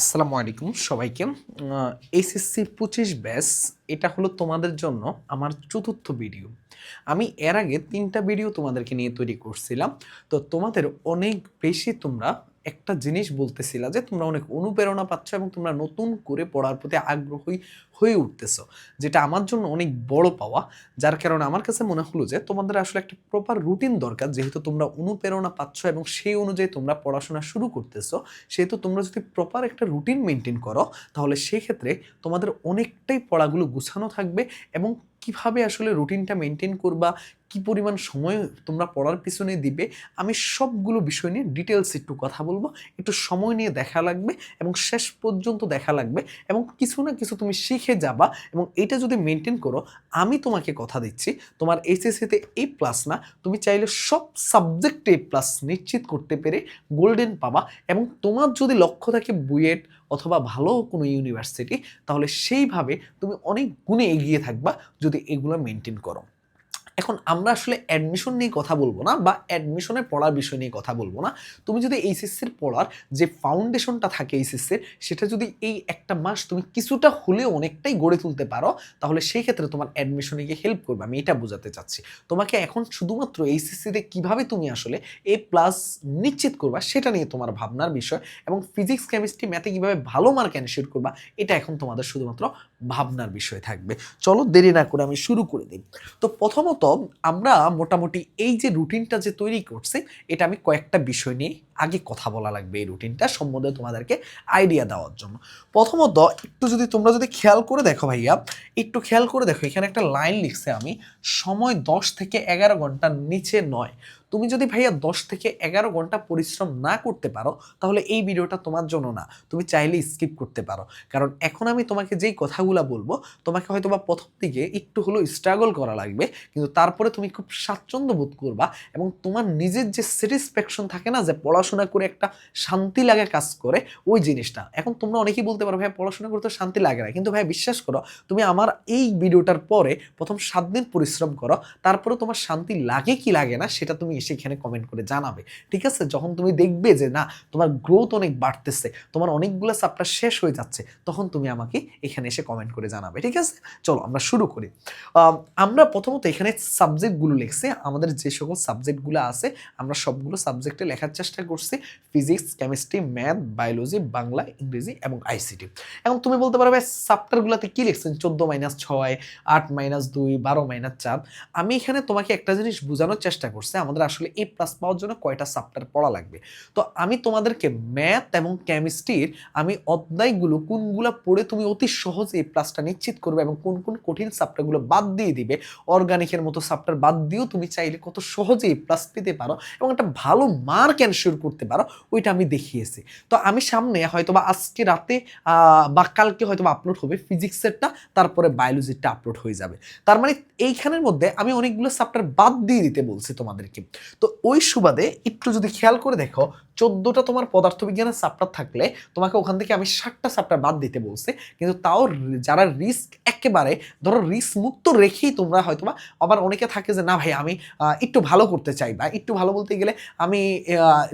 আসসালামু আলাইকুম সবাইকে। এসএসসি পঁচিশ ব্যাস এটা হলো তোমাদের জন্য আমার চতুর্থ ভিডিও আমি এর আগে তিনটা ভিডিও তোমাদেরকে নিয়ে তৈরি করছিলাম। তো তোমাদের অনেক বেশি তোমরা একটা জিনিস বলতেছিলা যে তোমরা অনেক অনুপ্রেরণা পাচ্ছ এবং তোমরা নতুন করে পড়ার প্রতি আগ্রহী হয়ে উঠতেছ, যেটা আমার জন্য অনেক বড় পাওয়া। যার কারণে আমার কাছে মনে হলো যে তোমাদের আসলে একটা প্রপার রুটিন দরকার, যেহেতু তোমরা অনুপ্রেরণা পাচ্ছ এবং সেই অনুযায়ী তোমরা পড়াশোনা শুরু করতেছো, সেহেতু তোমরা যদি প্রপার একটা রুটিন মেনটেন করো, তাহলে সেক্ষেত্রে তোমাদের অনেকটাই পড়াগুলো গুছানো থাকবে এবং কীভাবে আসলে রুটিনটা মেনটেন করবা কি পরিমাণ সময় তোমরা পড়ার পিছনে দিবে, আমি সবগুলো বিষয় নিয়ে ডিটেলস একটু কথা বলব। একটু সময় নিয়ে দেখা লাগবে এবং শেষ পর্যন্ত দেখা লাগবে এবং কিছু না কিছু তুমি শিখে যাবা এবং এটা যদি মেনটেন করো, আমি তোমাকে কথা দিচ্ছি, তোমার এইচএসসিতে এ প্লাস না, তুমি চাইলে সব সাবজেক্টে এ প্লাস নিশ্চিত করতে পেরে গোল্ডেন পাবা এবং তোমার যদি লক্ষ্য থাকে বুয়েট অথবা ভালো কোনো ইউনিভার্সিটি তাহলে সেইভাবে তুমি অনেক গুণে এগিয়ে থাকবা যদি এগুলো মেনটেন করো। এখন আমরা আসলে অ্যাডমিশন নিয়ে কথা বলব না বা অ্যাডমিশনে পড়ার বিষয় নিয়ে কথা বলব না। তুমি যদি এইচএসসির পড়ার যে ফাউন্ডেশনটা থাকে এইচএসসির সেটা যদি এই একটা মাস তুমি কিছুটা হলেও অনেকটাই গড়ে তুলতে পারো, তাহলে সেই ক্ষেত্রে তোমার অ্যাডমিশনে গিয়ে হেল্প করবে। আমি এটা বোঝাতে চাচ্ছি। তোমাকে এখন শুধুমাত্র এইচএসসিতে কীভাবে তুমি আসলে এ প্লাস নিশ্চিত করবা, সেটা নিয়ে তোমার ভাবনার বিষয় এবং ফিজিক্স কেমিস্ট্রি ম্যাথে কীভাবে ভালো মার্ক এনশিওর করবা, এটা এখন তোমাদের শুধুমাত্র ভাবনার বিষয় থাকবে। চলো দেরি না করে আমি শুরু করে দিই। তো প্রথমত আমরা মোটামুটি এই যে রুটিনটা যে তৈরি করছি, এটা আমি কয়েকটা বিষয় নিয়ে আগে কথা বলা লাগবে এই রুটিনটা সম্বন্ধে তোমাদেরকে আইডিয়া দেওয়ার জন্য। প্রথমত একটু যদি তোমরা যদি খেয়াল করে দেখো ভাইয়া, একটু খেয়াল করে দেখো, এখানে একটা লাইন লিখছে আমি, সময় দশ থেকে এগারো ঘণ্টার নিচে নয়। তুমি যদি ভাইয়া দশ থেকে এগারো ঘণ্টা পরিশ্রম না করতে পারো, তাহলে এই ভিডিওটা তোমার জন্য না। তুমি চাইলে স্কিপ করতে পারো। কারণ এখন আমি তোমাকে যেই কথাগুলো বলব, তোমাকে হয়তো বা প্রথম দিকে একটু হলেও স্ট্রাগল করা লাগবে, কিন্তু তারপরে তুমি খুব স্বাচ্ছন্দ্য বোধ করবা এবং তোমার নিজের যে স্যাটিসফ্যাকশন থাকে না, যে পড়াশোনা করে একটা শান্তি লাগে কাজ করে, ওই জিনিসটা। এখন তোমরা অনেকেই বলতে পারো ভাই পড়াশোনা করতে শান্তি লাগে না। কিন্তু ভাই বিশ্বাস করো, তুমি আমার এই ভিডিওটার পরে প্রথম সাত দিন পরিশ্রম করো, তারপরে তোমার শান্তি লাগে কি লাগে না, সেটা তুমি এসে এখানে কমেন্ট করে জানাবে। ঠিক আছে? যখন তুমি দেখবে যে, না, তোমার গ্রোথ অনেক বাড়তেছে, তোমার অনেকগুলো চাপটা শেষ হয়ে যাচ্ছে, তখন তুমি আমাকে এখানে এসে কমেন্ট করে জানাবে। ঠিক আছে? চলো, আমরা শুরু করি। আমরা প্রথমত এখানে সাবজেক্টগুলো লিখছি। আমাদের যে সকল সাবজেক্টগুলো আছে, আমরা সবগুলো সাবজেক্টে লেখার চেষ্টা করছি। Physics chemistry math biology Bangla, ইংরেজি এবং আইসিটি এখন তুমি বলতে পারবে চ্যাপ্টারগুলোতে কি লিখছেন? চোদ্দ মাইনাস ছয়, আট মাইনাস দুই, বারো মাইনাস চার। আমি এখানে তোমাকে একটা জিনিস বোঝানোর চেষ্টা করছি। আমাদের আসলে এ প্লাস পাওয়ার জন্য কয়টা চ্যাপ্টার পড়া লাগবে। তো আমি তোমাদেরকে ম্যাথ এবং কেমিস্ট্রির আমি অধ্যায়গুলো কোনগুলো পড়ে তুমি অতি সহজে এ প্লাসটা নিশ্চিত করবে এবং কোন কোন কঠিন চ্যাপ্টারগুলো বাদ দিয়ে দিবে অর্গানিকের মতো চ্যাপ্টার বাদ দিয়েও তুমি চাইলে কত সহজে এ প্লাস পেতে পারো এবং একটা ভালো মার্ক এনশিওর করতে পারো, ওইটা আমি দেখিয়েছি। তো আমি সামনে হয়তো বা আজকে রাতে বা কালকে হয়তো আপলোড হবে ফিজিক্সেরটা তারপরে বায়োলজিরটা আপলোড হয়ে যাবে। তার মানে এইখানের মধ্যে আমি অনেকগুলো চ্যাপ্টার বাদ দিয়ে দিতে বলছি তোমাদেরকে। তো ওই সুবাদে একটু যদি খেয়াল করে দেখো চোদ্দোটা তোমার পদার্থবিজ্ঞানের চ্যাপ্টার থাকলে তোমাকে ওখান থেকে আমি ষাটটা চ্যাপ্টার বাদ দিতে বলছি। কিন্তু তাও যারা রিস্ক একেবারে, ধরো রিস্ক মুক্ত রেখেই তোমরা হয়তোবা আবার অনেকে থাকে যে, না ভাই, আমি একটু ভালো করতে চাই বা একটু ভালো বলতে গেলে আমি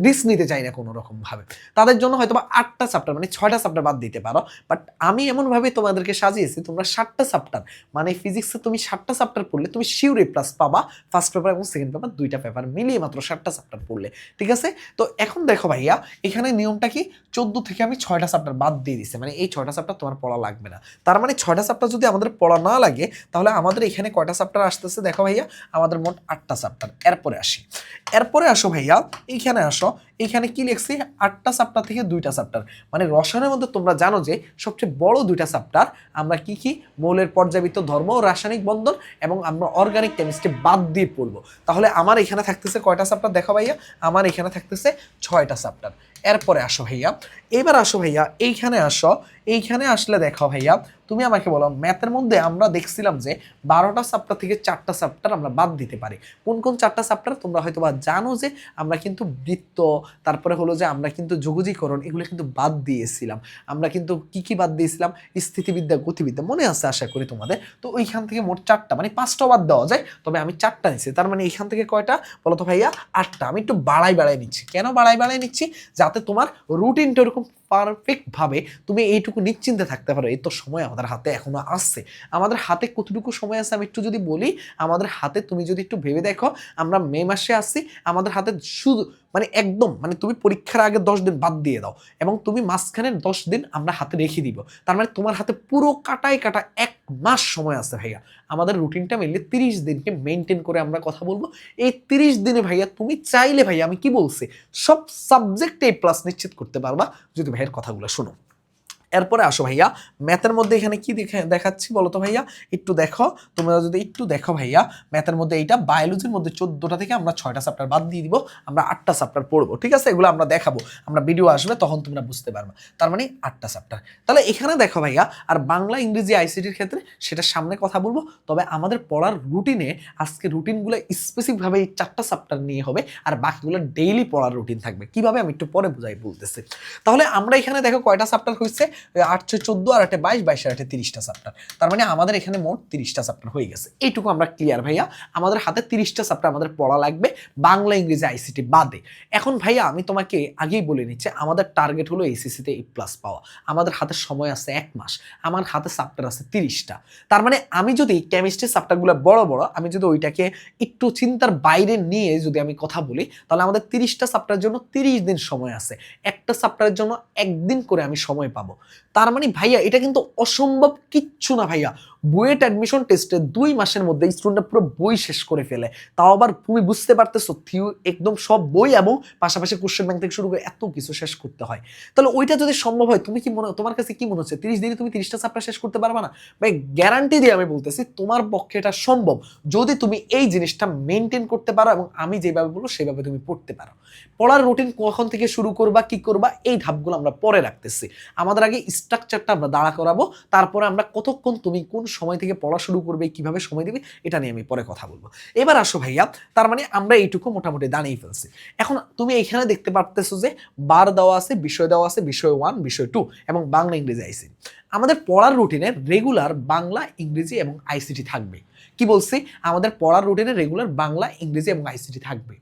রিস্ক নিতে চাই না কোনো রকম ভাবে তাদের জন্য হয়তোবা আটটা চ্যাপ্টার মানে ছয়টা চ্যাপ্টার বাদ দিতে পারো। বাট আমি এমনভাবে তোমাদেরকে সাজিয়েছি, তোমরা ষাটটা চ্যাপ্টার মানে ফিজিক্সে তুমি ষাটটা চ্যাপ্টার পড়লে তুমি শিওর প্লাস পাবা ফার্স্ট পেপার এবং সেকেন্ড পেপার দুইটা পেপার মিলিয়ে মাত্র ষাটটা চ্যাপ্টার পড়লে। ঠিক আছে? তো এখন দেখো ভাইয়া, এখানে নিয়মটা কি? চোদ্দ থেকে আমি ছয়টা চ্যাপ্টার বাদ দিয়ে দিছি। মানে এই ছয়টা চ্যাপ্টার তোমার পড়া লাগবে না। তার মানে ছয়টা চ্যাপ্টার যদি আমাদের পড়া না লাগে, তাহলে আমাদের এখানে কয়টা চ্যাপ্টার আসতেছে দেখো ভাইয়া? আমাদের মোট আটটা চ্যাপ্টার এরপরে আসি। এরপরে আসো ভাইয়া এইখানে আসো। এইখানে কি লিখছি? আটটা চ্যাপ্টার থেকে দুইটা চ্যাপ্টার মানে রসায়নের মধ্যে তোমরা জানো যে, সবচেয়ে বড় দুইটা চ্যাপ্টার আমরা কি কি? মৌলের পর্যাবৃত্ত ধর্ম ও রাসায়নিক বন্ধন এবং আমরা অর্গানিক কেমিস্ট্রি বাদ দিয়ে পড়ব। তাহলে আমার এখানে থাকতেছে কয়টা চ্যাপ্টার দেখো ভাইয়া, আমার এখানে থাকতেছে ছয়টা চ্যাপ্টার এরপরে আসো ভাইয়া। এবার আসো ভাইয়া এইখানে আসো। এইখানে আসলে দেখো ভাইয়া তুমি আমাকে বলো ম্যাথের মধ্যে আমরা দেখছিলাম যে বারোটা চ্যাপ্টার থেকে চারটা চ্যাপ্টার আমরা বাদ দিতে পারি। কোন কোন চারটা চ্যাপ্টার তোমরা হয়তো বা জানো যে আমরা কিন্তু বৃত্ত, তারপরে হলো যে আমরা কিন্তু যোগজীকরণ, এগুলো কিন্তু বাদ দিয়েছিলাম। আমরা কিন্তু কি কি বাদ দিয়েছিলাম? স্থিতিবিদ্যা, গতিবিদ্যা, মনে আছে আশা করি তোমাদের? তো ওইখান থেকে মোট চারটা মানে পাঁচটা বাদ দেওয়া যায়, তবে আমি চারটা নিচ্ছি তার মানে এইখান থেকে কয়টা? বলো তো ভাইয়া, আটটা। আমি একটু বাড়াই বাড়াই নিচ্ছি। কেন বাড়াই বাড়াই নিচ্ছি? যাতে তোমার রুটিনটা এরকম পারফেক্টভাবে তুমি এইটুকু নিশ্চিন্তে থাকতে পারো। এই তো সময় হাতে এখনও আসছে আমাদের হাতে কতটুকু সময় আছে আমি একটু যদি বলি, আমাদের হাতে তুমি যদি একটু ভেবে দেখো, আমরা মে মাসে আসছি আমাদের হাতে শুধু মানে একদম মানে তুমি পরীক্ষার আগে দশ দিন বাদ দিয়ে দাও এবং তুমি মাঝখানে দশ দিন আমরা হাতে রেখে দিব। তার মানে তোমার হাতে পুরো কাটাই কাটা এক মাস সময় আছে ভাইয়া। আমাদের রুটিনটা মিললে তিরিশ দিনকে মেনটেন করে আমরা কথা বলব। এই তিরিশ দিনে ভাইয়া তুমি চাইলে ভাইয়া আমি কি বলছি, সব সাবজেক্টে প্লাস নিশ্চিত করতে পারবা। যদি ভাইয়ের কথাগুলো শোনো। এরপরে আসো ভাইয়া। ম্যাথের মধ্যে এখানে কি দেখে দেখাচ্ছি বলো তো ভাইয়া? একটু দেখো। তোমরা যদি একটু দেখো ভাইয়া, ম্যাথের মধ্যে এইটা বায়োলজির মধ্যে চোদ্দোটা থেকে আমরা ছয়টা চ্যাপ্টার বাদ দিয়ে দিব, আমরা আটটা চ্যাপ্টার পড়ব, ঠিক আছে? এগুলো আমরা দেখাবো। আমরা ভিডিও আসবে, তখন তোমরা বুঝতে পারবে। তার মানে আটটা চ্যাপ্টার তাহলে এখানে দেখো ভাইয়া, আর বাংলা, ইংরেজি আইসিটির ক্ষেত্রে সেটা সামনে কথা বলব। তবে আমাদের পড়ার রুটিনে আজকে রুটিনগুলো স্পেসিফিকভাবে এই চারটা চ্যাপ্টার নিয়ে হবে, আর বাকিগুলো ডেইলি পড়ার রুটিন থাকবে। কীভাবে আমি একটু পরে বুঝাই বলতেছি। তাহলে আমরা এখানে দেখো কয়টা চ্যাপ্টার হয়েছে আট ছয় চোদ্দ আর আটে বাইশ বাইশ আর আটে তিরিশটা চ্যাপ্টার তার মানে আমাদের এখানে মোট তিরিশটা চ্যাপ্টার হয়ে গেছে। এইটুকু আমরা ক্লিয়ার ভাইয়া। আমাদের হাতে তিরিশটা চ্যাপ্টার আমাদের পড়া লাগবে। বাংলা, ইংরেজি আইসিটি বাদে। এখন ভাইয়া আমি তোমাকে আগেই বলে নিচ্ছি, আমাদের টার্গেট হলো এইসিসিতে এই প্লাস পাওয়া। আমাদের হাতে সময় আছে এক মাস। আমার হাতে চ্যাপ্টার আছে তিরিশটা। তার মানে আমি যদি কেমিস্ট্রি চ্যাপ্টারগুলো বড় বড়, আমি যদি ওইটাকে একটু চিন্তার বাইরে নিয়ে যদি আমি কথা বলি, তাহলে আমাদের তিরিশটা চ্যাপ্টারের জন্য তিরিশ দিন সময় আছে। একটা চ্যাপ্টারের জন্য একদিন করে আমি সময় পাবো। তার মানে ভাইয়া, এটা কিন্তু অসম্ভব কিচ্ছু না ভাইয়া। বুয়েট অ্যাডমিশন টেস্টে দুই মাসের মধ্যে স্টুডেন্টরা পুরো বই শেষ করে ফেলে। তাও আবার তুমি বুঝতে পারতেছো থিও একদম সব বই এবং পাশাপাশি কোশ্চেন ব্যাংক থেকে শুরু করে এত কিছু শেষ করতে হয়। তাহলে ওইটা যদি সম্ভব হয়, তুমি কি মনে, তোমার কাছে কি মনে হচ্ছে? তিরিশ দিনে তুমি তিরিশটা চ্যাপ্টার শেষ করতে পারবে না? ভাই গ্যারান্টি দিয়ে আমি বলতেছি, তোমার পক্ষে এটা সম্ভব। যদি তুমি এই জিনিসটা মেনটেন করতে পারো এবং আমি যেভাবে বলব, সেভাবে তুমি পড়তে পারো। পড়ার রুটিন কখন থেকে শুরু করবা, কি করবা, এই ধাপগুলো আমরা পরে রাখতেছি। আমাদের আগে স্ট্রাকচারটা আমরা দাঁড়া করাবো, তারপরে আমরা কতক্ষণ তুমি কোন সময় থেকে পড়া শুরু করবে, কীভাবে সময় দেবে, এটা নিয়ে আমি পরে কথা বলব। এবার আসো ভাইয়া, তার মানে আমরা এইটুকু মোটামুটি দাঁড়িয়ে ফেলছি। এখন তুমি এখানে দেখতে পারতেছো যে বার দেওয়া আছে, বিষয় দেওয়া আছে, বিষয় ওয়ান বিষয় টু এবং বাংলা ইংরেজি আইসি। আমাদের পড়ার রুটিনে রেগুলার বাংলা, ইংরেজি এবং আইসিটি থাকবে। কি বলছি? আমাদের পড়ার রুটিনে রেগুলার বাংলা, ইংরেজি এবং আইসিটি থাকবে।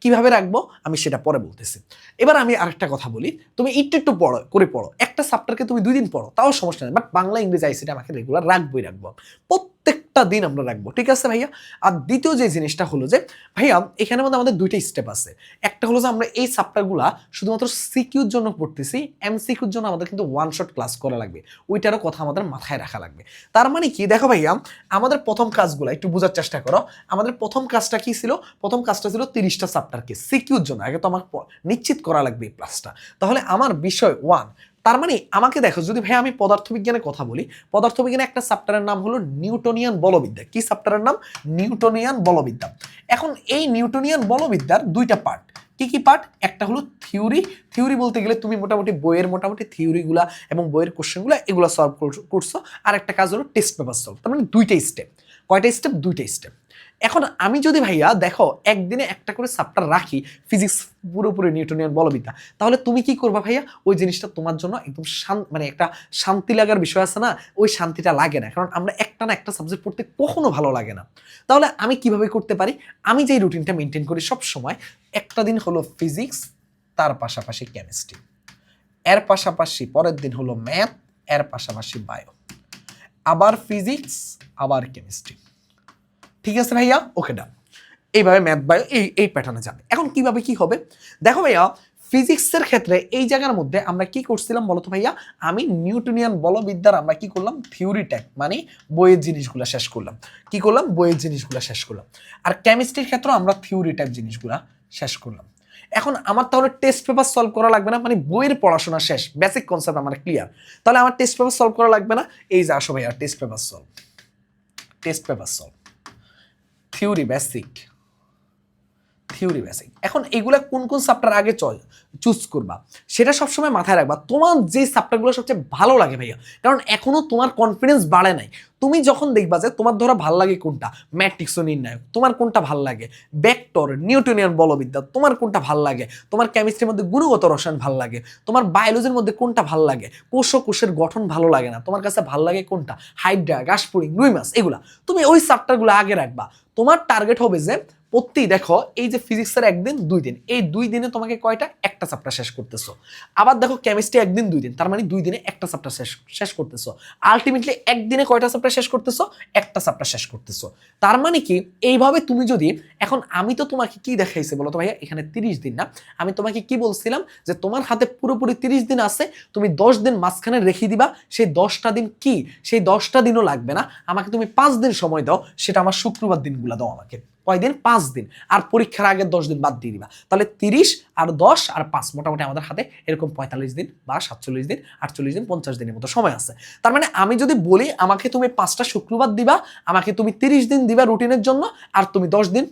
কীভাবে রাখব? আমি সেটা পরে বলতেছি। এবার আমি আরেকটা কথা বলি। তুমি একটু একটু পড়ো, করে পড়ো। একটা সাপ্টারকে তুমি দুই দিন পড়ো, তাও সমস্যা নেই। বাট বাংলা, ইংরেজি আইসিটি আমাকে রেগুলার রাখবোই রাখব। প্রত্যেকটা দিন আমরা রাখব, ঠিক আছে ভাইয়া? আর দ্বিতীয় যে জিনিসটা হলো যে, ভাইয়া, এখানের মধ্যে আমাদের দুইটা স্টেপ আছে। একটা হলো যে আমরা এই চ্যাপ্টারগুলা শুধুমাত্র সিকিউর জন্য পড়তেছি এম সিকিউর জন্য আমাদের কিন্তু ওয়ান শট ক্লাস করা লাগবে। ওইটারও কথা আমাদের মাথায় রাখা লাগবে। তার মানে কি? দেখো ভাইয়া, আমাদের প্রথম কাজগুলো একটু বোঝার চেষ্টা করো। আমাদের প্রথম কাজটা কি ছিল? প্রথম কাজটা ছিল তিরিশটা চ্যাপ্টারকে সিকিউর জন্য। আগে তো আমার নিশ্চিত করা লাগবে এই ক্লাসটা তাহলে আমার বিষয় ওয়ান তার মানে আমাকে দেখো, যদি ভাই আমি পদার্থবিজ্ঞানের কথা বলি, পদার্থবিজ্ঞানে একটা চ্যাপ্টারের নাম হলো নিউটনিয়ান বলবিদ্যা। কি চ্যাপ্টারের নাম? নিউটনিয়ান বলবিদ্যা। এখন এই নিউটনিয়ান বলবিদ্যার দুইটা পার্ট কি কি পার্ট একটা হলো থিওরি থিওরি বলতে গেলে তুমি মোটামুটি বইয়ের মোটামুটি থিওরিগুলা এবং বইয়ের কোশ্চেনগুলো এগুলো সলভ করছ। আর একটা কাজ হলো টেস্ট পেপার সলভ তার মানে দুইটাই স্টেপ কয়টা স্টেপ দুইটা স্টেপ এখন আমি যদি ভাইয়া দেখো, একদিনে একটা করে চ্যাপ্টার রাখি ফিজিক্স পুরোপুরি নিউটনিয়ান বলবিদ্যা, তাহলে তুমি কি করবা ভাইয়া? ওই জিনিসটা তোমার জন্য একদম শান্ত মানে একটা শান্তি লাগার বিষয় আছে না, ওই শান্তিটা লাগে না। কারণ আমরা একটা না একটা সাবজেক্ট পড়তে কখনো ভালো লাগে না। তাহলে আমি কীভাবে করতে পারি? আমি যেই রুটিনটা মেনটেন করি সব সময়, একটা দিন হলো ফিজিক্স তার পাশাপাশি কেমিস্ট্রি এর পাশাপাশি পরের দিন হলো ম্যাথ এর পাশাপাশি বায়ো আবার ফিজিক্স আবার কেমিস্ট্রি ঠিক আছে ভাইয়া? ওকে ডান এইভাবে ম্যাথ বায়ো এই এই প্যাটার্নে যাবে। এখন কীভাবে কি হবে? দেখো ভাইয়া ফিজিক্সের ক্ষেত্রে এই জায়গার মধ্যে আমরা কি করছিলাম বলতো ভাইয়া? আমি নিউটনিয়ান বলবিদ্যার আমরা কি করলাম? থিওরি টাইপ মানে বইয়ের জিনিসগুলো শেষ করলাম। কি করলাম? বইয়ের জিনিসগুলো শেষ করলাম। আর কেমিস্ট্রির ক্ষেত্রে আমরা থিওরি টাইপ জিনিসগুলো শেষ করলাম। এখন আমার তাহলে টেস্ট পেপার সলভ করা লাগবে না? মানে বইয়ের পড়াশোনা শেষ বেসিক কনসেপ্ট আমার ক্লিয়ার তাহলে আমার টেস্ট পেপার সলভ করা লাগবে না? এই যে আসো ভাইয়া test paper solve test paper solve theory basic theory basic এখন এগুলা কোন কোন সাবটার আগে চুজ করবা, সেটা সবসময় মাথায় রাখবা। তোমার যে সাবটারগুলো সবচেয়ে ভালো লাগে ভাইয়া, কারণ এখনও তোমার কনফিডেন্স বাড়ে নাই। তুমি যখন দেখবা যে তোমার ধরো ভালো লাগে কোনটা ম্যাট্রিক্স ও নির্ণায়ক, তোমার কোনটা ভালো লাগে ব্যাক্টর নিউটনিয়ান বলবিদ্যা, তোমার কোনটা ভালো লাগে, তোমার কেমিস্ট্রির মধ্যে গুণগত রসায়ন ভালো লাগে, তোমার বায়োলজির মধ্যে কোনটা ভালো লাগে কোষ কোষের গঠন ভালো লাগে না, তোমার কাছে ভালো লাগে কোনটা, হাইড্রা গাছপুরিং রুই মাছ, এগুলা। তুমি ওই সাবটারগুলো আগে রাখবা। তোমার টার্গেট হবে যে প্রতি দেখো, এই যে ফিজিক্সের একদিন, দুই দিন। এই দুই দিনে তোমাকে কয়টা? একটা চ্যাপ্টার শেষ করতেছো। আবার দেখো কেমিস্ট্রি একদিন, দুই দিন। তার মানে দুই দিনে একটা চ্যাপ্টার শেষ শেষ করতেছো। আলটিমেটলি একদিনে কয়টা চ্যাপ্টার শেষ করতেছো? একটা চ্যাপ্টার শেষ করতেছো। তার মানে কি? এইভাবে তুমি যদি, এখন আমি তো তোমাকে কি দেখাইছি বলো তো ভাইয়া? এখানে তিরিশ দিন না? আমি তোমাকে কি বলছিলাম? যে তোমার হাতে পুরোপুরি তিরিশ দিন আছে, তুমি দশ দিন মাঝখানে রেখে দিবা। সেই দশটা দিন কি? সেই দশটা দিনও লাগবে না। আমাকে তুমি পাঁচ দিন সময় দাও, সেটা আমার শুক্রবার দিনগুলো দাও আমাকে। কয়দিন? পাঁচ দিন। আর পরীক্ষার আগে দশ দিন বাদ দিয়ে দিবা। তাহলে তিরিশ আর দশ আর পাঁচ মোটামুটি আমাদের হাতে এরকম পঁয়তাল্লিশ দিন বা সাতচল্লিশ দিন, আটচল্লিশ দিন, পঞ্চাশ দিনের মতো সময় আছে। তার মানে আমি যদি বলি আমাকে তুমি পাঁচটা শুক্রবার দিবা, আমাকে তুমি তিরিশ দিন দিবা রুটিনের জন্য, আর তুমি দশ দিন,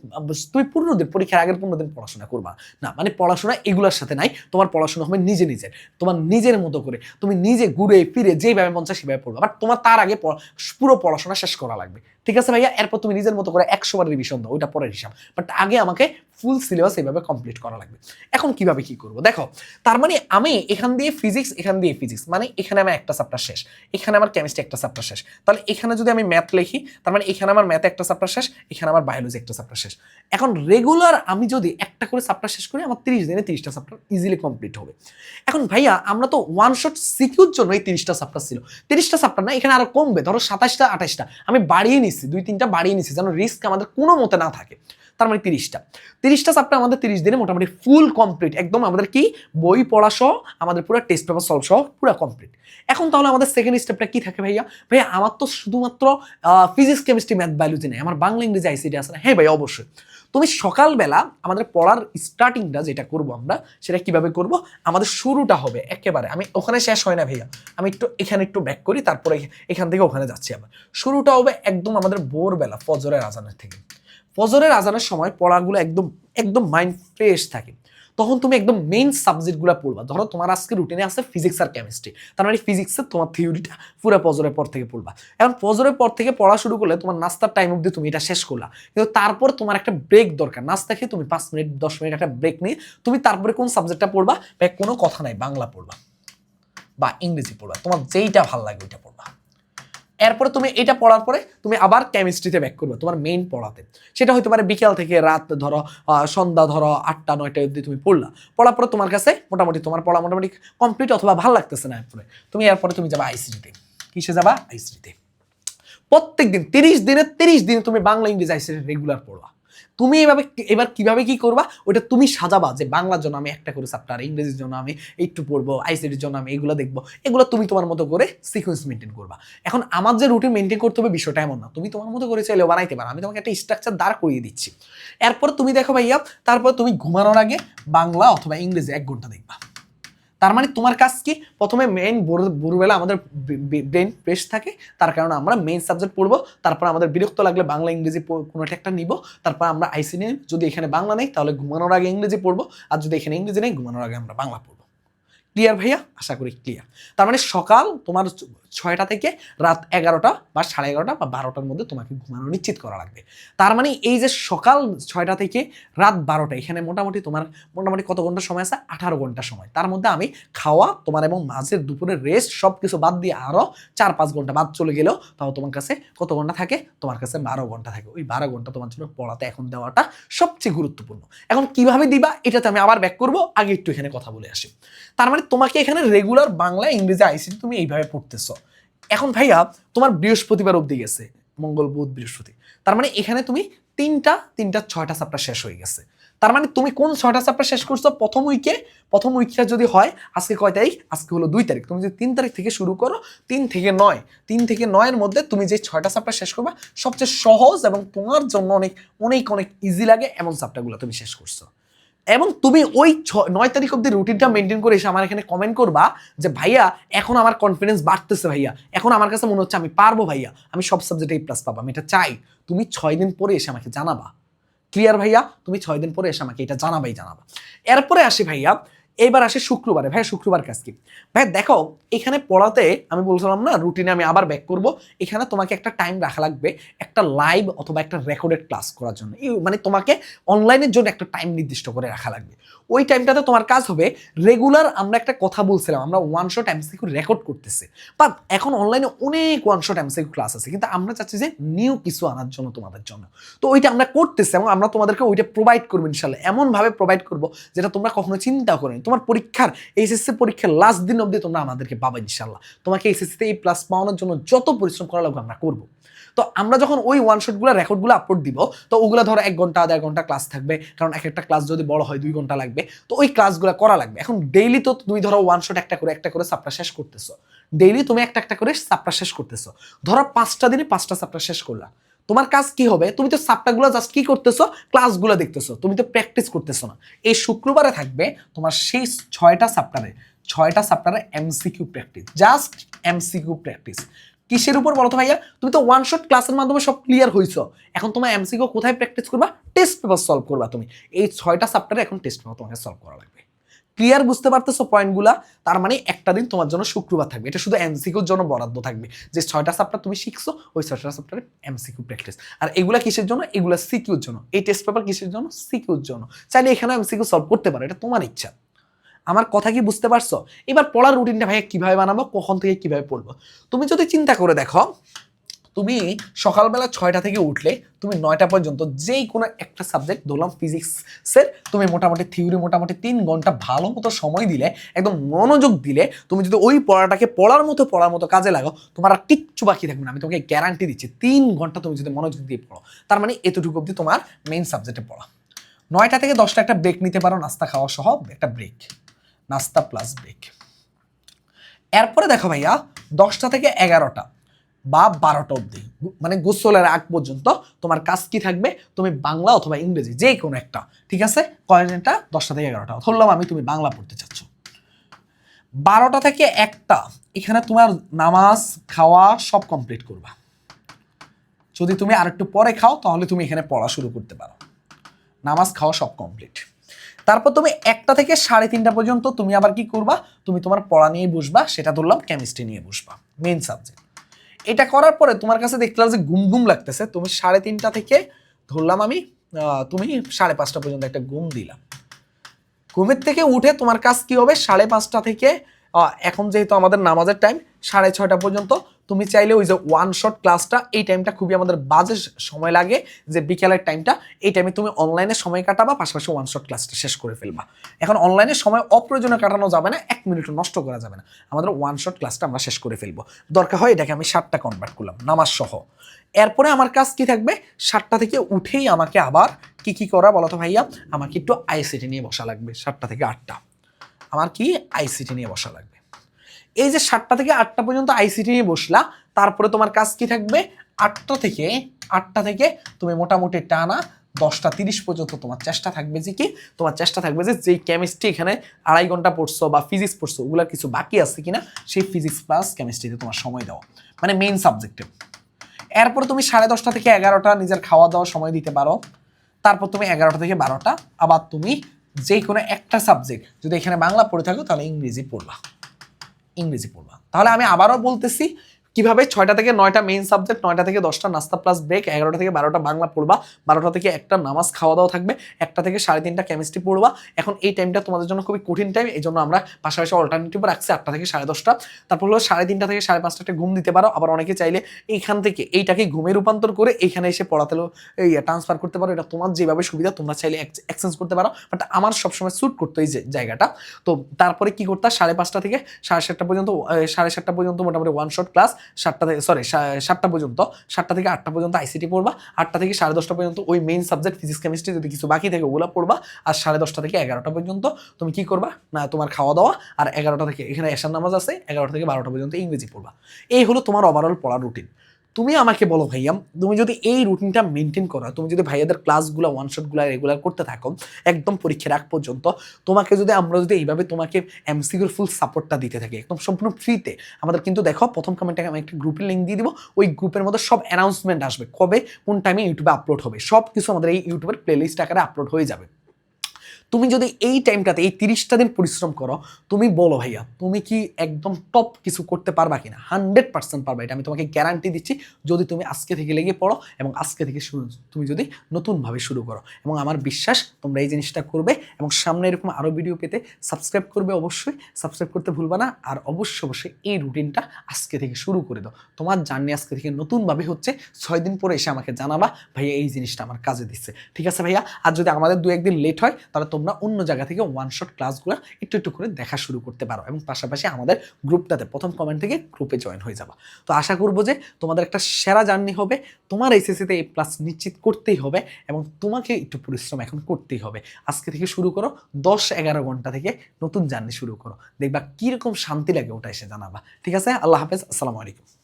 তুমি পনেরো দিন, পরীক্ষার আগের পনেরো দিন পড়াশোনা করবা। না মানে পড়াশোনা এগুলোর সাথে নাই। তোমার পড়াশোনা হবে নিজে নিজের তোমার নিজের মতো করে। তুমি নিজে ঘুরে ফিরে যেভাবে মন চায় সেভাবে পড়বা। বাট তোমার তার আগে পুরো পড়াশোনা শেষ করা লাগবে। ঠিক আছে ভাইয়া? এরপর তুমি নিজের মতো করে একশো বার রিভিশন দাও। ওইটা পরের হিসাব। বাট আগে আমাকে ফুল সিলেবাস এইভাবে কমপ্লিট করা লাগবে। এখন কীভাবে কি করব? দেখো, তার মানে আমি এখান দিয়ে ফিজিক্স এখান দিয়ে ফিজিক্স মানে এখানে আমার একটা চ্যাপ্টার শেষ, এখানে আমার কেমিস্ট্রি একটা চ্যাপ্টার শেষ। তাহলে এখানে যদি আমি ম্যাথ লিখি, তার মানে এখানে আমার ম্যাথ একটা চ্যাপ্টার শেষ, এখানে আমার বায়োলজি একটা চ্যাপ্টার শেষ। এখন রেগুলার আমি যদি একটা করে চ্যাপ্টার শেষ করি, আমার তিরিশ দিনে তিরিশটা চ্যাপ্টার ইজিলি কমপ্লিট হবে। এখন ভাইয়া, আমরা তো ওয়ান শট সিকিউর জন্য এই তিরিশটা চ্যাপ্টার ছিল। তিরিশটা চ্যাপ্টার না, এখানে আরও কমবে, ধরো সাতাশটা আঠাশটা আমি বাড়িয়ে নিচ্ছি, দুই তিনটা বাড়িয়ে নিচ্ছি, যেন রিস্ক আমাদের কোনো মতে না থাকে। তার মানে তিরিশটা। তিরিশটা চ্যাপ্টার আমাদের তিরিশ দিনে মোটামুটি ফুল কমপ্লিট একদম আমাদের কি? বই পড়া সহ, আমাদের পুরো টেস্ট পেপার সলভ সহ পুরো কমপ্লিট এখন তাহলে আমাদের সেকেন্ড স্টেপটা কি থাকে ভাইয়া? ভাইয়া, আমার তো শুধুমাত্র ফিজিক্স কেমিস্ট্রি ম্যাথ বায়োলজি নেই। আমার বাংলা, ইংরেজি আইসিডি আছে না। হ্যাঁ ভাই অবশ্যই। তুমি সকালবেলা আমাদের পড়ার স্টার্টিংটা যেটা করব আমরা, সেটা কীভাবে করব? আমাদের শুরুটা হবে একেবারে। আমি ওখানে শেষ হয় না ভাইয়া। আমি একটু এখানে একটু ব্যাক করি, তারপরে এখান থেকে ওখানে যাচ্ছি আবার। শুরুটা হবে একদম আমাদের ভোরবেলা, ফজরের আজানের থেকে। ফজরের আজানের সময় পড়াগুলো একদম একদম মাইন্ড ফ্রেশ থাকে। তখন তুমি একদম মেইন সাবজেক্টগুলো পড়বা। ধরো তোমার আজকে রুটিনে আছে ফিজিক্স আর কেমিস্ট্রি তার মানে ফিজিক্সের তোমার থিওরিটা পুরো ফজরের পর থেকে পড়বা। এখন ফজরের পর থেকে পড়া শুরু করলে তোমার নাস্তার টাইম অবধি তুমি এটা শেষ করলা। কিন্তু তারপর তোমার একটা ব্রেক দরকার। নাস্তা খেয়ে তুমি পাঁচ মিনিট, দশ মিনিট একটা ব্রেক নিয়ে তুমি তারপরে কোন সাবজেক্টটা পড়বা? বা কোনো কথা নাই, বাংলা পড়বা। বা ইংরেজি পড়বা। তোমার যেইটা ভালো লাগে ওইটা পড়বা। এরপরে তুমি এটা পড়ার পরে তুমি আবার কেমিস্ট্রিতে ব্যাক করবে, তোমার মেইন পড়াতে। সেটা হতে পারে বিকেল থেকে রাত ধরো সন্ধ্যা ধরো, আটটা, নয়টা অবধি তুমি পড়লা। পড়ার পরে তোমার কাছে মোটামুটি তোমার পড়া মোটামুটি কমপ্লিট অথবা ভালো লাগতেছে না এরপরে। তুমি এরপরে তুমি যাবা আইসিডিতে কিসে যাবা? আইসিডিতে প্রত্যেক দিন তিরিশ দিনে তিরিশ দিনে তুমি বাংলা, ইংরেজি আইসিডি রেগুলার পড়বা। তুমি এভাবে এবার কীভাবে কি করবা? ওটা তুমি সাজাবা যে বাংলার জন্য আমি একটা করে চ্যাপ্টার ইংরেজির জন্য আমি একটু পড়ব আইসিডির জন্য আমি এগুলো দেখব। এগুলো তুমি তোমার মতো করে সিকোয়েন্স মেনটেন করবা। এখন আমার যে রুটিন মেনটেন করতে হবে বিষয়টা এমন না। তুমি তোমার মতো করে চাইলে বানাইতে পারো। আমি তোমাকে একটা স্ট্রাকচার দাঁড় করিয়ে দিচ্ছি। এরপর তুমি দেখো ভাইয়া, তারপর তুমি ঘুমানোর আগে বাংলা অথবা ইংরেজি এক ঘণ্টা দেখবা। তার মানে তোমার কাজ কি? প্রথমে মেইন ভোরবেলা আমাদের ব্রেন ফ্রেশ থাকে, তার কারণে আমরা মেইন সাবজেক্ট পড়ব, তারপর আমাদের বিরক্ত লাগলে বাংলা, ইংরেজি কোনো একটা নিব, তারপর আমরা আইসি নিয়ে যদি এখানে বাংলা নেই, তাহলে ঘুমানোর আগে ইংরেজি পড়ব, আর যদি এখানে ইংরেজি নেই, ঘুমানোর আগে আমরা বাংলা পড়ব। ক্লিয়ার ভাইয়া? আশা করি ক্লিয়ার তার মানে সকাল তোমার ছয়টা থেকে রাত এগারোটা বা সাড়ে এগারোটা বা বারোটার মধ্যে তোমাকে ঘুমানো নিশ্চিত করা লাগবে। তার মানে এই যে সকাল ছয়টা থেকে রাত বারোটা, এখানে মোটামুটি তোমার মোটামুটি কত ঘণ্টা সময় আছে? আঠারো ঘণ্টা সময়। তার মধ্যে আমি খাওয়া, তোমার এবং মাঝের দুপুরের রেস্ট সব কিছু বাদ দিয়ে আরও চার পাঁচ ঘণ্টা বাদ চলে গেলেও তাও তোমার কাছে কত ঘণ্টা থাকে? তোমার কাছে বারো ঘণ্টা থাকে। ওই বারো ঘণ্টা তোমার জন্য পড়াতে এখন দেওয়াটা সবচেয়ে গুরুত্বপূর্ণ। এখন কীভাবে দিবা? এটাতে আমি আবার ব্যাক করব। আগে একটু এখানে কথা বলে আসি। তার মানে তোমাকে এখানে রেগুলার বাংলা, ইংরেজি আইসিটি তুমি এইভাবে পড়তেছো। এখন ভাইয়া, তোমার বৃহস্পতিবার অবধি গেছে, মঙ্গল, বুধ, বৃহস্পতি। তার মানে এখানে তুমি তিনটা তিনটা, ছয়টা চ্যাপ্টার শেষ হয়ে গেছে। তার মানে তুমি কোন ছয়টা চ্যাপ্টার শেষ করছ? প্রথম উইকে, প্রথম উইকটা যদি হয়, আজকে কয় তারিখ? আজকে হলো দুই তারিখ। তুমি যদি তিন তারিখ থেকে শুরু করো, তিন থেকে নয়। তিন থেকে নয়ের মধ্যে তুমি যে ছয়টা চ্যাপ্টার শেষ করবা, সবচেয়ে সহজ এবং তোমার জন্য অনেক অনেক অনেক ইজি লাগে এমন চ্যাপ্টারগুলো তুমি শেষ করছ। এবং তুমি ওই ছ- নয় তারিখ অব্দি রুটিনটা মেনটেন করে এসে আমার এখানে কমেন্ট করবা যে, ভাইয়া, এখন আমার কনফিডেন্স বাড়তেছে ভাইয়া। এখন আমার কাছে মনে হচ্ছে আমি পারব ভাইয়া। আমি সব সাবজেক্টে প্লাস পাবো, আমি এটা চাই। তুমি ছয় দিন পরে এসে আমাকে জানাবা। ক্লিয়ার ভাইয়া? তুমি ছয় দিন পরে এসে আমাকে এটা জানাবাই জানাবা। এরপরে আসি ভাইয়া, এবার আসে শুক্রবারে। ভাইয়া, শুক্রবার কাজ কি? ভাইয়া, দেখো এখানে পড়াতে আমি বলছিলাম না, রুটিনে আমি আবার ব্যাক করব। এখানে তোমাকে একটা টাইম রাখা লাগবে, একটা লাইভ অথবা একটা রেকর্ডেড ক্লাস করার জন্য। মানে তোমাকে অনলাইনের জন্য একটা টাইম নির্দিষ্ট করে রাখা লাগবে। ওই টাইমটাতে তোমার কাজ হবে রেগুলার আমরা একটা কথা বলছিলাম, আমরা ওয়ান শট এমসিকিউ রেকর্ড করতেছি। বাট এখন অনলাইনে অনেক ওয়ান শট এমসিকিউ ক্লাস আছে, কিন্তু আমরা চাচ্ছি যে নিউ কিছু আনার জন্য তোমাদের জন্য। তো ওইটা আমরা করতেছি এবং আমরা তোমাদেরকে ওইটা প্রোভাইড করব ইনশাল্লাহ এমনভাবে প্রোভাইড করব যেটা তোমরা কখনো চিন্তা করেনি তোমার পরীক্ষার এইচএসসি পরীক্ষার লাস্ট দিন অবধি তোমরা আমাদেরকে পাবে ইনশাল্লাহ তোমাকে এইচএসসিতে এই প্লাস পাওয়ানোর জন্য যত পরিশ্রম করা লাগবে আমরা করব। তো আমরা যখন ওই ওয়ান শটগুলো রেকর্ডগুলো আপলোড দিব, তো ওগুলো ধরো এক ঘণ্টা, দেড় ঘণ্টা ক্লাস থাকবে। কারণ এক একটা ক্লাস যদি বড় হয়, দুই ঘণ্টা লাগবে। তো ওই ক্লাসগুলো করা লাগবে। এখন ডেইলি তো তুমি ধরো ওয়ান শট একটা করে একটা করে সাপটা শেষ করতেছো। ডেইলি তুমি একটা একটা করে সাপটা শেষ করতেছো। ধরো পাঁচটা দিনে পাঁচটা সাপটা শেষ করলা। তোমার কাজ কি হবে? তুমি তো সাপটাগুলো জাস্ট কি করতেছো? ক্লাসগুলো দেখতেছো। তুমি তো প্র্যাকটিস করতেছো না। এই শুক্রবারে থাকবে তোমার সেই ছয়টা সাপ্টারে ছয়টা সাপ্টারে MCQ practice just MCQ practice কিসের উপর বলো তো ভাইয়া? তুমি তো ওয়ান শট ক্লাসের মাধ্যমে সব ক্লিয়ার হয়েছো এখন তোমার এমসিকিউ কোথায় প্র্যাকটিস করবা? টেস্ট পেপার সলভ করবা তুমি। এই ছয়টা সাপ্টারে এখন টেস্ট পেপার তোমাকে সলভ করা লাগবে। ক্লিয়ার বুঝতে পারতেছো পয়েন্টগুলা তার মানে একটা দিন তোমার জন্য শুক্রবার থাকবে। এটা শুধু এমসিকিউর জন্য বরাদ্দ থাকবে। যে ছয়টা সাপ্টার তুমি শিখছো, ওই ছয়টা সাপ্টারে এমসিকিউ প্র্যাকটিস আর এগুলা কিসের জন্য? এগুলা সিকিউর জন্য। এই টেস্ট পেপার কিসের জন্য? সিকিউর জন্য। চাইলে এখানে এমসিকিউ সলভ করতে পারো। এটা তোমার ইচ্ছা। আমার কথা কি বুঝতে পারছ? এবার পড়ার রুটিনটা ভাইয়া কীভাবে বানাবো, কখন থেকে কীভাবে পড়ব? তুমি যদি চিন্তা করে দেখো, তুমি সকালবেলা ছয়টা থেকে উঠলে তুমি নয়টা পর্যন্ত যেই কোনো একটা সাবজেক্ট ধরলাম ফিজিক্সের তুমি মোটামুটি থিওরি মোটামুটি তিন ঘণ্টা ভালো মতো সময় দিলে, একদম মনোযোগ দিলে, তুমি যদি ওই পড়াটাকে পড়ার মতো পড়ার মতো কাজে লাগাও, তোমার আর কিচ্ছু বাকি থাকবে না। আমি তোমাকে গ্যারান্টি দিচ্ছি, তিন ঘণ্টা তুমি যদি মনোযোগ দিয়ে পড়ো, তার মানে এতটুকু অবধি তোমার মেইন সাবজেক্টে পড়া। নয়টা থেকে দশটা একটা ব্রেক নিতে পারো, নাস্তা খাওয়া সহ একটা ব্রেক নাস্তা প্লাস ব্রেক এরপরে দেখো ভাইয়া, দশটা থেকে এগারোটা বা বারোটা অবধি মানে গোসলের আগ পর্যন্ত তোমার কাজ কি থাকবে? তুমি বাংলা অথবা ইংরেজি, যে কোনো একটা, ঠিক আছে? কয়টা দশটা থেকে এগারোটা। ধরলাম আমি তুমি বাংলা পড়তে চাচ্ছ। বারোটা থেকে একটা, এখানে তোমার নামাজ, খাওয়া সব কমপ্লিট করবা। যদি তুমি আরেকটু পরে খাও, তাহলে তুমি এখানে পড়া শুরু করতে পারো। নামাজ, খাওয়া সব কমপ্লিট তারপর তুমি একটা থেকে সাড়ে তিনটা পর্যন্ত তুমি আবার কি করবা? তুমি তোমার পড়া নিয়ে বসবা, সেটা ধরলাম কেমিস্ট্রি নিয়ে বসবা মেন সাবজেক্ট এটা করার পরে তোমার কাছে দেখলাম যে ঘুম ঘুম লাগতেছে, তুমি সাড়ে তিনটা থেকে ধরলাম আমি তুমি সাড়ে পাঁচটা পর্যন্ত একটা ঘুম দিলাম। ঘুমের থেকে উঠে তোমার কাজ কি হবে? সাড়ে পাঁচটা থেকে এখন যেহেতু আমাদের নামাজের টাইম সাড়ে ছয়টা পর্যন্ত তুমি চাইলে ওই যে ওয়ান শট ক্লাসটা এই টাইমটা খুবই আমাদের বাজে সময় লাগে, যে বিকেলের টাইমটা এই টাইমে তুমি অনলাইনে সময় কাটাবা, পাশাপাশি ওয়ান শট ক্লাসটা শেষ করে ফেলবা। এখন অনলাইনে সময় অপ্রয়োজনে কাটানো যাবে না, এক মিনিটও নষ্ট করা যাবে না। আমাদের ওয়ান শট ক্লাসটা আমরা শেষ করে ফেলব। দরকার হয় এটাকে আমি ষাটটা কনভার্ট করলাম, নামাজ সহ। এরপরে আমার কাজ কি থাকবে? সাতটা থেকে উঠেই আমাকে আবার কি কি করা বলো তো ভাইয়া? আমাকে একটু আইসিটি নিয়ে বসা লাগবে, সাতটা থেকে আটটা। আমার কি আইসিটি নিয়ে বসা লাগবে? এই যে সাতটা থেকে আটটা পর্যন্ত আইসিটি নিয়ে বসলা, তারপরে তোমার কাজ কি থাকবে? আটটা থেকে আটটা থেকে তুমি মোটামুটি টানা দশটা তিরিশ পর্যন্ত তোমার চেষ্টা থাকবে যে কি? তোমার চেষ্টা থাকবে যে, যেই কেমিস্ট্রি এখানে আড়াই ঘণ্টা পড়ছো বা ফিজিক্স পড়ছো, ওগুলোর কিছু বাকি আছে কিনা, সেই ফিজিক্স প্লাস কেমিস্ট্রিতে তোমার সময় দেওয়া মানে মেইন সাবজেক্টে এরপর তুমি সাড়ে দশটা থেকে এগারোটা নিজের খাওয়া দাওয়া সময় দিতে পারো। তারপর তুমি এগারোটা থেকে বারোটা। আবার তুমি যে কোনো একটা সাবজেক্ট যদি এখানে বাংলা পড়ে থাকো, তাহলে ইংরেজি পড়বা। ইংরেজি পড়বা তাহলে আমি আবারও বলতেছি কীভাবে ছয়টা থেকে নয়টা মেইন সাবজেক্ট নয়টা থেকে দশটা নাস্তা প্লাস ব্রেক এগারোটা থেকে বারোটা বাংলা পড়বা, বারোটা থেকে একটা নামাজ খাওয়া দাওয়া থাকবে, একটা থেকে সাড়ে তিনটা কেমিস্ট্রি পড়বা। এখন এই টাইমটা তোমাদের জন্য খুবই কঠিন টাইম এই জন্য আমরা পাশাপাশি অল্টারনেটিভ রাখছি আটটা থেকে সাড়ে দশটা। তারপর হলো সাড়ে তিনটা থেকে সাড়ে পাঁচটা একটা ঘুম দিতে পারো। আবার অনেকে চাইলে এইখান থেকে এইটাকে ঘুমে রূপান্তর করে এইখানে এসে পড়াতেলো এই ট্রান্সফার করতে পারো। এটা তোমার যেভাবে সুবিধা, তোমরা চাইলে এক্সচেঞ্জ করতে পারো। বাট আমার সবসময় স্যুট করতো এই যে জায়গাটা। তো তারপরে কি করতে, সাড়ে পাঁচটা থেকে সাড়ে সাতটা পর্যন্ত সাড়ে সাতটা পর্যন্ত মোটামুটি ওয়ান শট ক্লাস সাতটা থেকে সরি সাতটা পর্যন্ত, সাতটা থেকে আটটা পর্যন্ত আইসিটি পড়বা, আটটা থেকে সাড়ে দশটা পর্যন্ত ওই মেইন সাবজেক্ট ফিজিক্স কেমিস্ট্রি যদি কিছু বাকি থাকে ওগুলো পড়বা, আর সাড়ে দশটা থেকে এগারোটা পর্যন্ত তুমি কি করবা? না, তোমার খাওয়া দাওয়া, আর এগারোটা থেকে এখানে এশার নামাজ আছে, এগারোটা থেকে বারোটা পর্যন্ত ইংরেজি পড়বা। এই হলো তোমার ওভারঅল পড়ার রুটিন তুমি আমাকে বলো ভাইয়া, তুমি যদি এই রুটিনটা মেনটেন করো, তুমি যদি ভাইয়াদের ক্লাসগুলো ওয়ান শটগুলো রেগুলার করতে থাকো, একদম পরীক্ষার আগ পর্যন্ত, তোমাকে যদি, আমরা যদি এইভাবে তোমাকে এমসিকিউর ফুল সাপোর্টটা দিতে থাকি, একদম সম্পূর্ণ ফ্রিতে আমাদের কিন্তু দেখো, প্রথম কমেন্টে আমি একটা গ্রুপের লিঙ্ক দিয়ে দিব, ওই গ্রুপের মধ্যে সব অ্যানাউন্সমেন্ট আসবে, কবে, কোন টাইমে ইউটিউবে আপলোড হবে সব কিছু আমাদের এই ইউটিউবের প্লেলিস্ট আকারে আপলোড হয়ে যাবে। তুমি যদি এই টাইমটাতে, এই তিরিশটা দিন পরিশ্রম করো, তুমি বলো ভাইয়া, তুমি কি একদম টপ কিছু করতে পারবা কিনা? হান্ড্রেড পার্সেন্ট পারবা, এটা আমি তোমাকে গ্যারান্টি দিচ্ছি, যদি তুমি আজকে থেকে লেগে পড়ো এবং আজকে থেকে শুরু, তুমি যদি নতুনভাবে শুরু করো। এবং আমার বিশ্বাস, তোমরা এই জিনিসটা করবে এবং সামনে এরকম আরও ভিডিও পেতে সাবস্ক্রাইব করবে অবশ্যই। সাবস্ক্রাইব করতে ভুলবা না, আর অবশ্যই অবশ্যই এই রুটিনটা আজকে থেকে শুরু করে দাও। তোমার জার্নি আজকে থেকে নতুনভাবে হচ্ছে ছয় দিন পরে এসে আমাকে জানাবা, ভাইয়া এই জিনিসটা আমার কাজে দিচ্ছে। ঠিক আছে ভাইয়া? আর যদি আমাদের দু একদিন লেট হয়, তাহলে তোমরা অন্য জায়গা থেকে ওয়ান শট ক্লাসগুলো একটু একটু করে দেখা শুরু করতে পারো এবং পাশাপাশি আমাদের গ্রুপটাতে প্রথম কমেন্ট থেকে গ্রুপে জয়েন হয়ে যাবা। তো আশা করব যে তোমাদের একটা সেরা জার্নি হবে, তোমার এইচএসিতে এই প্লাস নিশ্চিত করতেই হবে এবং তোমাকে একটু পরিশ্রম এখন করতেই হবে। আজকে থেকে শুরু করো, দশ এগারো ঘণ্টা থেকে নতুন জার্নি শুরু করো। দেখবা কীরকম শান্তি লাগে ওটা এসে জানাবা। ঠিক আছে? আল্লাহ হাফেজ। আসসালামু আলাইকুম।